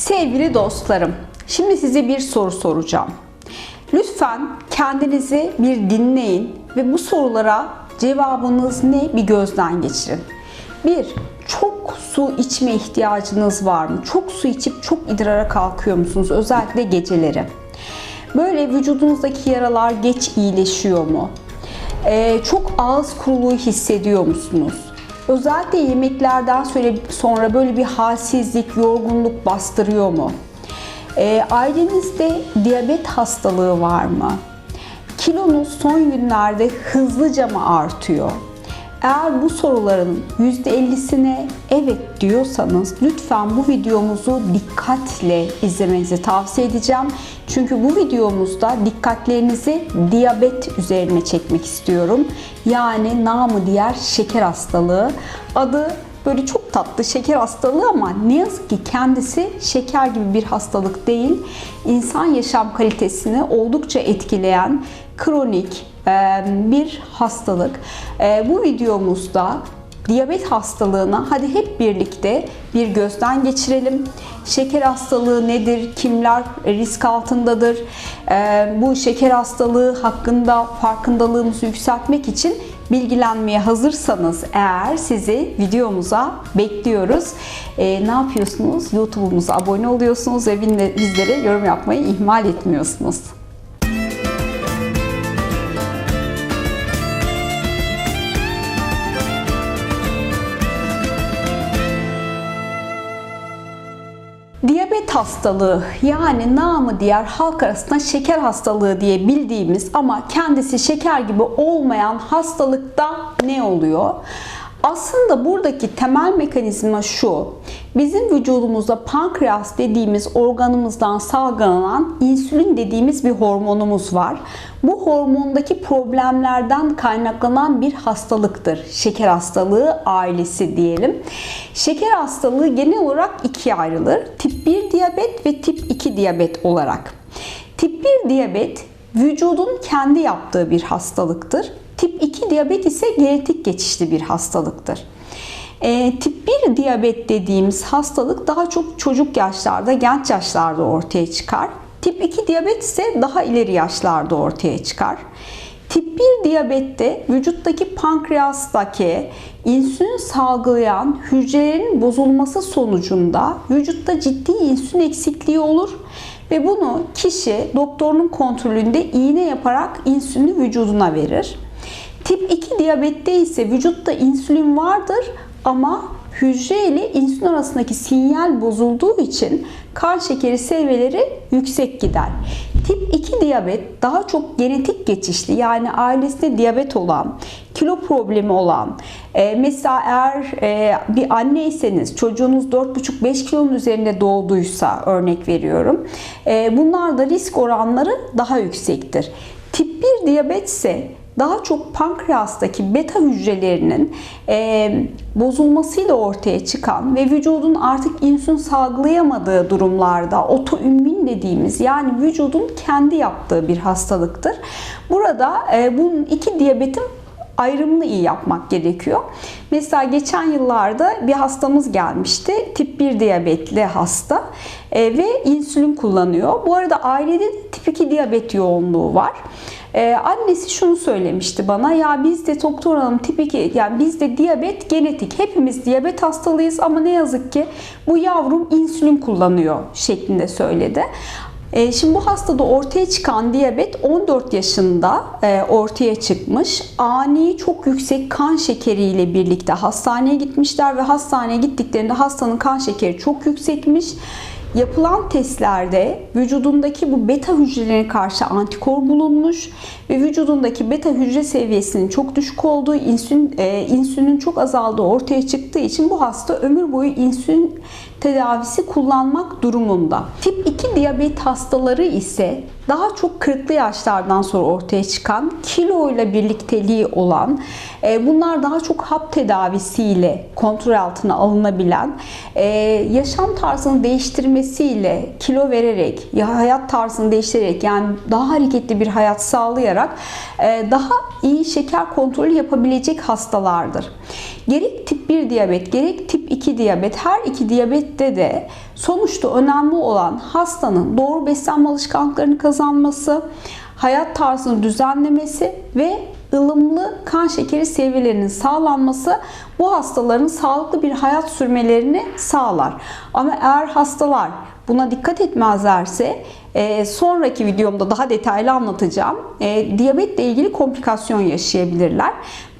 Sevgili dostlarım, şimdi size bir soru soracağım. Lütfen kendinizi bir dinleyin ve bu sorulara cevabınız ne bir gözden geçirin. 1. Çok su içme ihtiyacınız var mı? Çok su içip çok idrara kalkıyor musunuz? Özellikle geceleri. Böyle vücudunuzdaki yaralar geç iyileşiyor mu? Ee, çok ağız kuruluğu hissediyor musunuz? Özellikle yemeklerden sonra böyle bir halsizlik, yorgunluk bastırıyor mu? Ee, ailenizde diyabet hastalığı var mı? Kilonuz son günlerde hızlıca mı artıyor? Eğer bu soruların %50'sine evet diyorsanız lütfen bu videomuzu dikkatle izlemenizi tavsiye edeceğim. Çünkü bu videomuzda dikkatlerinizi diyabet üzerine çekmek istiyorum. Yani namı diğer şeker hastalığı. Adı böyle çok tatlı şeker hastalığı ama ne yazık ki kendisi şeker gibi bir hastalık değil. İnsan yaşam kalitesini oldukça etkileyen kronik bir hastalık. Bu videomuzda diyabet hastalığına hadi hep birlikte bir gözden geçirelim. Şeker hastalığı nedir? Kimler risk altındadır? Bu şeker hastalığı hakkında farkındalığımızı yükseltmek için bilgilenmeye hazırsanız eğer sizi videomuza bekliyoruz. E, ne yapıyorsunuz? YouTube'umuza abone oluyorsunuz ve bizlere yorum yapmayı ihmal etmiyorsunuz. Hastalığı yani namı diğer halk arasında şeker hastalığı diye bildiğimiz ama kendisi şeker gibi olmayan hastalıkta ne oluyor? Aslında buradaki temel mekanizma şu. Bizim vücudumuzda pankreas dediğimiz organımızdan salgılanan insülin dediğimiz bir hormonumuz var. Bu hormondaki problemlerden kaynaklanan bir hastalıktır. Şeker hastalığı ailesi diyelim. Şeker hastalığı genel olarak ikiye ayrılır. Tip 1 diyabet ve tip 2 diyabet olarak. Tip 1 diyabet vücudun kendi yaptığı bir hastalıktır. Tip 2 diyabet ise genetik geçişli bir hastalıktır. E, tip 1 diyabet dediğimiz hastalık daha çok çocuk yaşlarda, genç yaşlarda ortaya çıkar. Tip 2 diyabet ise daha ileri yaşlarda ortaya çıkar. Tip 1 diyabette vücuttaki pankreastaki insülin salgılayan hücrelerin bozulması sonucunda vücutta ciddi insülin eksikliği olur ve bunu kişi doktorunun kontrolünde iğne yaparak insülini vücuduna verir. Tip 2 diyabette ise vücutta insülin vardır ama hücre ile insülin arasındaki sinyal bozulduğu için kan şekeri seviyeleri yüksek gider. Tip 2 diyabet daha çok genetik geçişli yani ailesinde diyabet olan, kilo problemi olan, e, mesela eğer e, bir anneyseniz çocuğunuz 4,5-5 kilonun üzerinde doğduysa örnek veriyorum. E, bunlarda risk oranları daha yüksektir. Tip 1 diyabet ise daha çok pankreastaki beta hücrelerinin e, bozulmasıyla ortaya çıkan ve vücudun artık insülin salgılayamadığı durumlarda otoimmün dediğimiz yani vücudun kendi yaptığı bir hastalıktır. Burada e, bunun iki diyabetin ayrımını iyi yapmak gerekiyor. Mesela geçen yıllarda bir hastamız gelmişti. Tip 1 diyabetli hasta e, ve insülin kullanıyor. Bu arada ailede tip 2 diyabet yoğunluğu var. Ee, annesi şunu söylemişti bana ya biz de doktor hanım tip 2 yani bizde diyabet genetik hepimiz diyabet hastalıyız ama ne yazık ki bu yavrum insülin kullanıyor şeklinde söyledi. Ee, şimdi bu hastada ortaya çıkan diyabet 14 yaşında e, ortaya çıkmış. Ani çok yüksek kan şekeriyle birlikte hastaneye gitmişler ve hastaneye gittiklerinde hastanın kan şekeri çok yüksekmiş. Yapılan testlerde vücudundaki bu beta hücrelerine karşı antikor bulunmuş ve vücudundaki beta hücre seviyesinin çok düşük olduğu, insülin, e, insülinin çok azaldığı ortaya çıktığı için bu hasta ömür boyu insülin tedavisi kullanmak durumunda. Tip 2 diyabet hastaları ise daha çok 40'lı yaşlardan sonra ortaya çıkan kilo ile birlikteliği olan e, bunlar daha çok hap tedavisiyle kontrol altına alınabilen e, yaşam tarzını değiştirme beslenmesiyle kilo vererek ya hayat tarzını değiştirerek yani daha hareketli bir hayat sağlayarak e, daha iyi şeker kontrolü yapabilecek hastalardır. Gerek tip 1 diyabet gerek tip 2 diyabet her iki diyabette de sonuçta önemli olan hastanın doğru beslenme alışkanlıklarını kazanması, hayat tarzını düzenlemesi ve ılımlı kan şekeri seviyelerinin sağlanması bu hastaların sağlıklı bir hayat sürmelerini sağlar. Ama eğer hastalar buna dikkat etmezlerse e, sonraki videomda daha detaylı anlatacağım. E, diyabetle ilgili komplikasyon yaşayabilirler.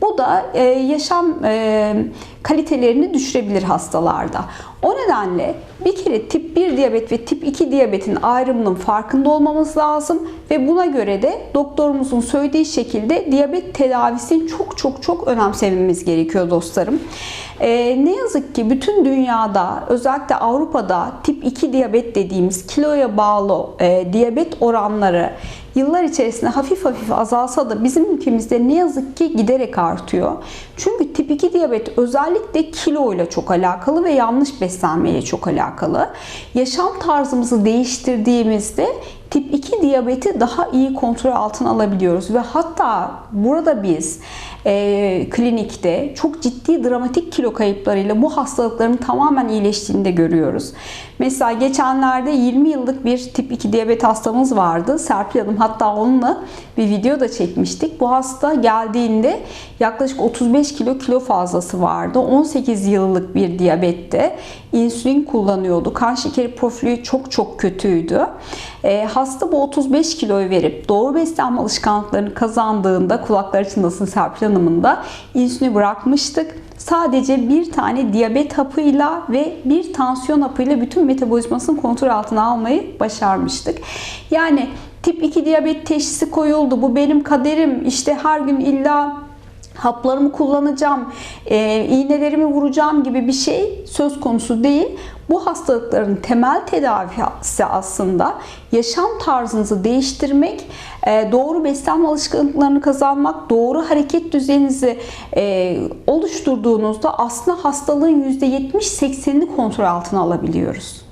Bu da e, yaşam e, kalitelerini düşürebilir hastalarda. O nedenle bir kere tip 1 diyabet ve tip 2 diyabetin ayrımının farkında olmamız lazım ve buna göre de doktorumuzun söylediği şekilde diyabet tedavisini çok çok çok önemsememiz gerekiyor dostlarım. Ee, ne yazık ki bütün dünyada özellikle Avrupa'da tip 2 diyabet dediğimiz kiloya bağlı e, diyabet oranları yıllar içerisinde hafif hafif azalsa da bizim ülkemizde ne yazık ki giderek artıyor. Çünkü tip 2 diyabet özellikle kilo ile çok alakalı ve yanlış beslenmeyle çok alakalı. Yaşam tarzımızı değiştirdiğimizde tip 2 diyabeti daha iyi kontrol altına alabiliyoruz ve hatta burada biz e, klinikte çok ciddi dramatik kilo kayıplarıyla bu hastalıkların tamamen iyileştiğini de görüyoruz. Mesela geçenlerde 20 yıllık bir tip 2 diyabet hastamız vardı. Serpil Hanım hatta onunla bir video da çekmiştik. Bu hasta geldiğinde yaklaşık 35 kilo kilo fazlası vardı. 18 yıllık bir diyabette insülin kullanıyordu. Kan şekeri profili çok çok kötüydü. E, hasta bu 35 kiloyu verip doğru beslenme alışkanlıklarını kazandığında kulaklar çınlasın Serpil Hanım'ın da insülini bırakmıştık. Sadece bir tane diyabet hapıyla ve bir tansiyon hapıyla bütün metabolizmasını kontrol altına almayı başarmıştık. Yani tip 2 diyabet teşhisi koyuldu. Bu benim kaderim. İşte her gün illa haplarımı kullanacağım, e, iğnelerimi vuracağım gibi bir şey söz konusu değil. Bu hastalıkların temel tedavisi aslında yaşam tarzınızı değiştirmek, e, doğru beslenme alışkanlıklarını kazanmak, doğru hareket düzeninizi e, oluşturduğunuzda aslında hastalığın %70-80'ini kontrol altına alabiliyoruz.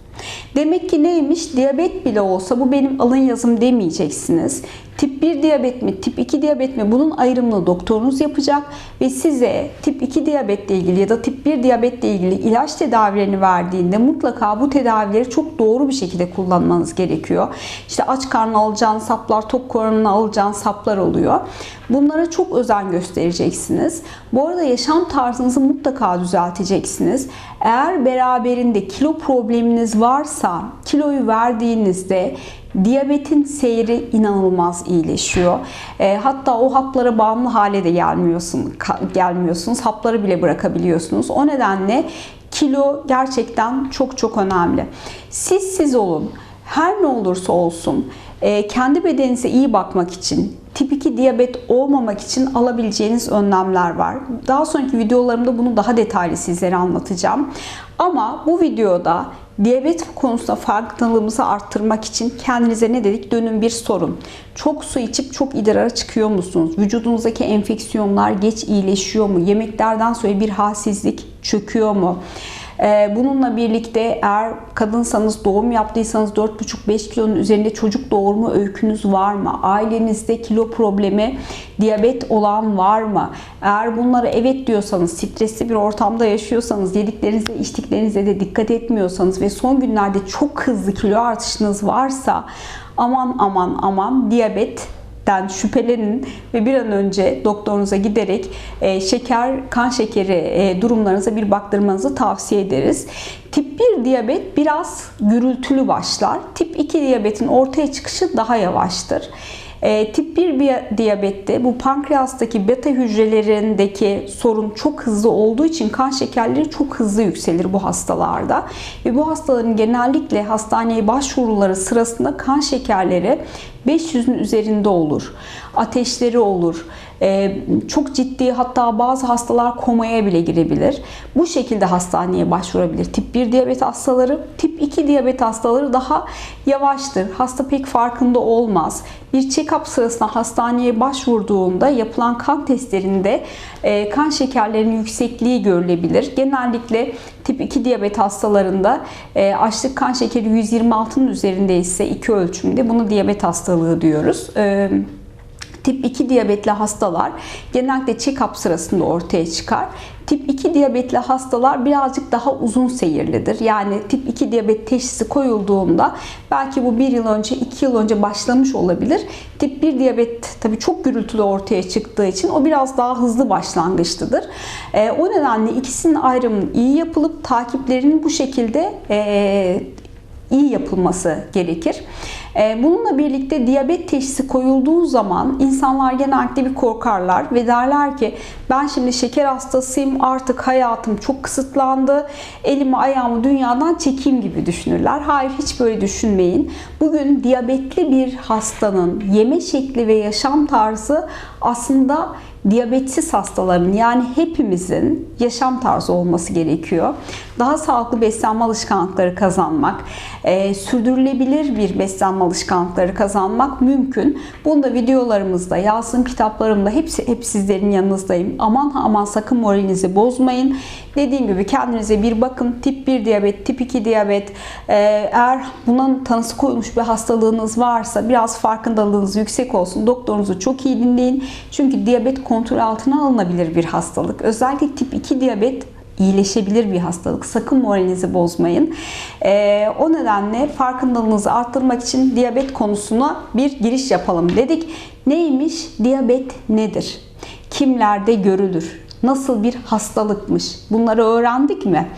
Demek ki neymiş? Diyabet bile olsa bu benim alın yazım demeyeceksiniz. Tip 1 diyabet mi, tip 2 diyabet mi bunun ayrımını doktorunuz yapacak ve size tip 2 diyabetle ilgili ya da tip 1 diyabetle ilgili ilaç tedavilerini verdiğinde mutlaka bu tedavileri çok doğru bir şekilde kullanmanız gerekiyor. İşte aç karnına alacağınız saplar, tok karnına alacağınız saplar oluyor. Bunlara çok özen göstereceksiniz. Bu arada yaşam tarzınızı mutlaka düzelteceksiniz. Eğer beraberinde kilo probleminiz varsa kiloyu verdiğinizde diyabetin seyri inanılmaz iyileşiyor. E, hatta o haplara bağımlı hale de gelmiyorsun, gelmiyorsunuz. Hapları bile bırakabiliyorsunuz. O nedenle kilo gerçekten çok çok önemli. Siz siz olun. Her ne olursa olsun e, kendi bedeninize iyi bakmak için tip 2 diyabet olmamak için alabileceğiniz önlemler var. Daha sonraki videolarımda bunu daha detaylı sizlere anlatacağım. Ama bu videoda diyabet konusunda farkındalığımızı arttırmak için kendinize ne dedik? Dönün bir sorun. Çok su içip çok idrara çıkıyor musunuz? Vücudunuzdaki enfeksiyonlar geç iyileşiyor mu? Yemeklerden sonra bir halsizlik çöküyor mu? Ee, bununla birlikte eğer kadınsanız doğum yaptıysanız 4,5-5 kilonun üzerinde çocuk doğurma öykünüz var mı? Ailenizde kilo problemi, diyabet olan var mı? Eğer bunlara evet diyorsanız, stresli bir ortamda yaşıyorsanız, yediklerinize, içtiklerinize de dikkat etmiyorsanız ve son günlerde çok hızlı kilo artışınız varsa aman aman aman diyabet den şüphelenin ve bir an önce doktorunuza giderek e, şeker, kan şekeri e, durumlarınıza bir baktırmanızı tavsiye ederiz. Tip 1 diyabet biraz gürültülü başlar. Tip 2 diyabetin ortaya çıkışı daha yavaştır. E, tip 1 diyabette bu pankreastaki beta hücrelerindeki sorun çok hızlı olduğu için kan şekerleri çok hızlı yükselir bu hastalarda. Ve bu hastaların genellikle hastaneye başvuruları sırasında kan şekerleri 500'ün üzerinde olur. Ateşleri olur. E, çok ciddi hatta bazı hastalar komaya bile girebilir. Bu şekilde hastaneye başvurabilir. Tip 1 diyabet hastaları, tip 2 diyabet hastaları daha yavaştır. Hasta pek farkında olmaz. Bir check-up sırasında hastaneye başvurduğunda yapılan kan testlerinde e, kan şekerlerinin yüksekliği görülebilir. Genellikle tip 2 diyabet hastalarında e, açlık kan şekeri 126'nın üzerinde ise iki ölçümde bunu diyabet hastalığı diyoruz. E, Tip 2 diyabetli hastalar genellikle check-up sırasında ortaya çıkar. Tip 2 diyabetli hastalar birazcık daha uzun seyirlidir. Yani tip 2 diyabet teşhisi koyulduğunda belki bu bir yıl önce, iki yıl önce başlamış olabilir. Tip 1 diyabet tabii çok gürültülü ortaya çıktığı için o biraz daha hızlı başlangıçlıdır. E, o nedenle ikisinin ayrımının iyi yapılıp takiplerinin bu şekilde e, iyi yapılması gerekir. Ee, Bununla birlikte diyabet teşhisi koyulduğu zaman insanlar genellikle bir korkarlar ve derler ki ben şimdi şeker hastasıyım artık hayatım çok kısıtlandı elimi ayağımı dünyadan çekeyim gibi düşünürler. Hayır hiç böyle düşünmeyin. Bugün diyabetli bir hastanın yeme şekli ve yaşam tarzı aslında diyabetsiz hastaların yani hepimizin yaşam tarzı olması gerekiyor. Daha sağlıklı beslenme alışkanlıkları kazanmak, e, sürdürülebilir bir beslenme alışkanlıkları kazanmak mümkün. Bunu da videolarımızda, yazdığım kitaplarımda hepsi hep sizlerin yanınızdayım. Aman aman sakın moralinizi bozmayın. Dediğim gibi kendinize bir bakın. Tip 1 diyabet, tip 2 diyabet. e, eğer bunun tanısı koyulmuş bir hastalığınız varsa biraz farkındalığınız yüksek olsun. Doktorunuzu çok iyi dinleyin. Çünkü diyabet kontrol altına alınabilir bir hastalık. Özellikle tip 2 diyabet iyileşebilir bir hastalık. Sakın moralinizi bozmayın. Ee, o nedenle farkındalığınızı arttırmak için diyabet konusuna bir giriş yapalım dedik. Neymiş? Diyabet nedir? Kimlerde görülür? Nasıl bir hastalıkmış? Bunları öğrendik mi?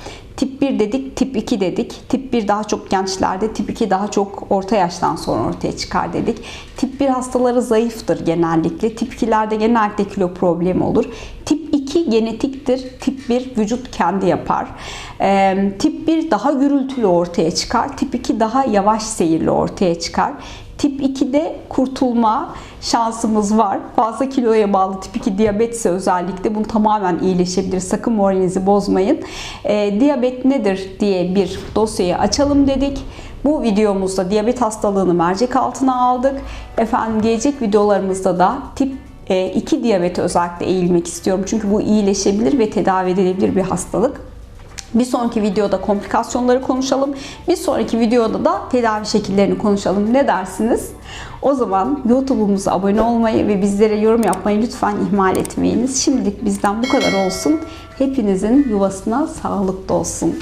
Tip 1 dedik, tip 2 dedik. Tip 1 daha çok gençlerde, tip 2 daha çok orta yaştan sonra ortaya çıkar dedik. Tip 1 hastaları zayıftır genellikle. Tip 2'lerde genellikle kilo problemi olur. Tip 2 genetiktir. Tip 1 vücut kendi yapar. Ee, tip 1 daha gürültülü ortaya çıkar. Tip 2 daha yavaş seyirli ortaya çıkar. Tip 2'de kurtulma şansımız var. Fazla kiloya bağlı tip 2 diyabetse özellikle bunu tamamen iyileşebilir. Sakın moralinizi bozmayın. Ee, diyabet nedir diye bir dosyayı açalım dedik. Bu videomuzda diyabet hastalığını mercek altına aldık. Efendim gelecek videolarımızda da tip 2 diyabete özellikle eğilmek istiyorum. Çünkü bu iyileşebilir ve tedavi edilebilir bir hastalık. Bir sonraki videoda komplikasyonları konuşalım. Bir sonraki videoda da tedavi şekillerini konuşalım. Ne dersiniz? O zaman YouTube'umuza abone olmayı ve bizlere yorum yapmayı lütfen ihmal etmeyiniz. Şimdilik bizden bu kadar olsun. Hepinizin yuvasına sağlık olsun.